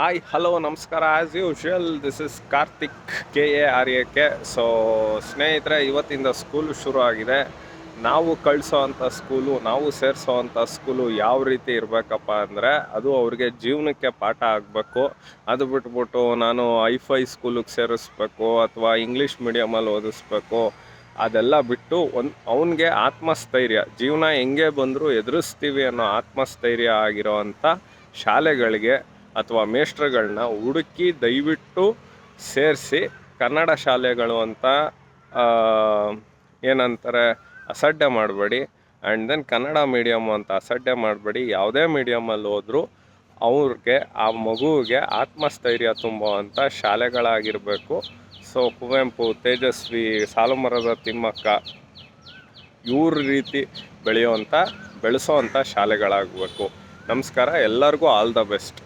Hi hello ನಮಸ್ಕಾರ as usual this is Karthik K A R A K so ಸ್ನೇಹಿತರೆ, ಇವತ್ತಿಂದ school ಶುರು ಆಗಿದೆ. ನಾವು ಕಳಿಸೋ ಅಂಥ ಸ್ಕೂಲು ನಾವು ಸೇರಿಸೋ ಅಂಥ ಸ್ಕೂಲು ಯಾವ ರೀತಿ ಇರಬೇಕಪ್ಪ ಅಂದರೆ, ಅದು ಅವ್ರಿಗೆ ಜೀವನಕ್ಕೆ ಪಾಠ ಆಗಬೇಕು. ಅದು ಬಿಟ್ಬಿಟ್ಟು ನಾನು ಐಫೈ ಸ್ಕೂಲಿಗೆ ಸೇರಿಸ್ಬೇಕು, ಅಥವಾ ಇಂಗ್ಲೀಷ್ ಮೀಡಿಯಮಲ್ಲಿ ಓದಿಸ್ಬೇಕು. ಅದೆಲ್ಲ ಬಿಟ್ಟು ಒಂದು ಅವನಿಗೆ ಆತ್ಮಸ್ಥೈರ್ಯ, ಜೀವನ ಹೆಂಗೆ ಬಂದರೂ ಎದುರಿಸ್ತೀವಿ ಅನ್ನೋ ಆತ್ಮಸ್ಥೈರ್ಯ ಆಗಿರೋ ಅಂಥ ಶಾಲೆಗಳಿಗೆ ಅಥವಾ ಮೇಷ್ಟ್ರುಗಳನ್ನ ಹುಡುಕಿ ದಯವಿಟ್ಟು ಸೇರಿಸಿ ಕನ್ನಡ ಶಾಲೆಗಳು ಅಂತ ಏನಂತಾರೆ, ಅಸಡ್ಡೆ ಮಾಡಬೇಡಿ. ಆ್ಯಂಡ್ ದೆನ್ ಕನ್ನಡ ಮೀಡಿಯಮ್ ಅಂತ ಅಸಡ್ಡೆ ಮಾಡಬೇಡಿ. ಯಾವುದೇ ಮೀಡಿಯಮಲ್ಲಿ ಹೋದರೂ ಅವ್ರಿಗೆ, ಆ ಮಗುವಿಗೆ ಆತ್ಮಸ್ಥೈರ್ಯ ತುಂಬುವಂಥ ಶಾಲೆಗಳಾಗಿರಬೇಕು. ಸೊ ಕುವೆಂಪು, ತೇಜಸ್ವಿ, ಸಾಲುಮರದ ತಿಮ್ಮಕ್ಕ, ಇವ್ರ ರೀತಿ ಬೆಳೆಯುವಂಥ ಬೆಳೆಸೋ ಅಂಥ ಶಾಲೆಗಳಾಗಬೇಕು. ನಮಸ್ಕಾರ, ಎಲ್ಲರಿಗೂ ಆಲ್ ದ ಬೆಸ್ಟ್.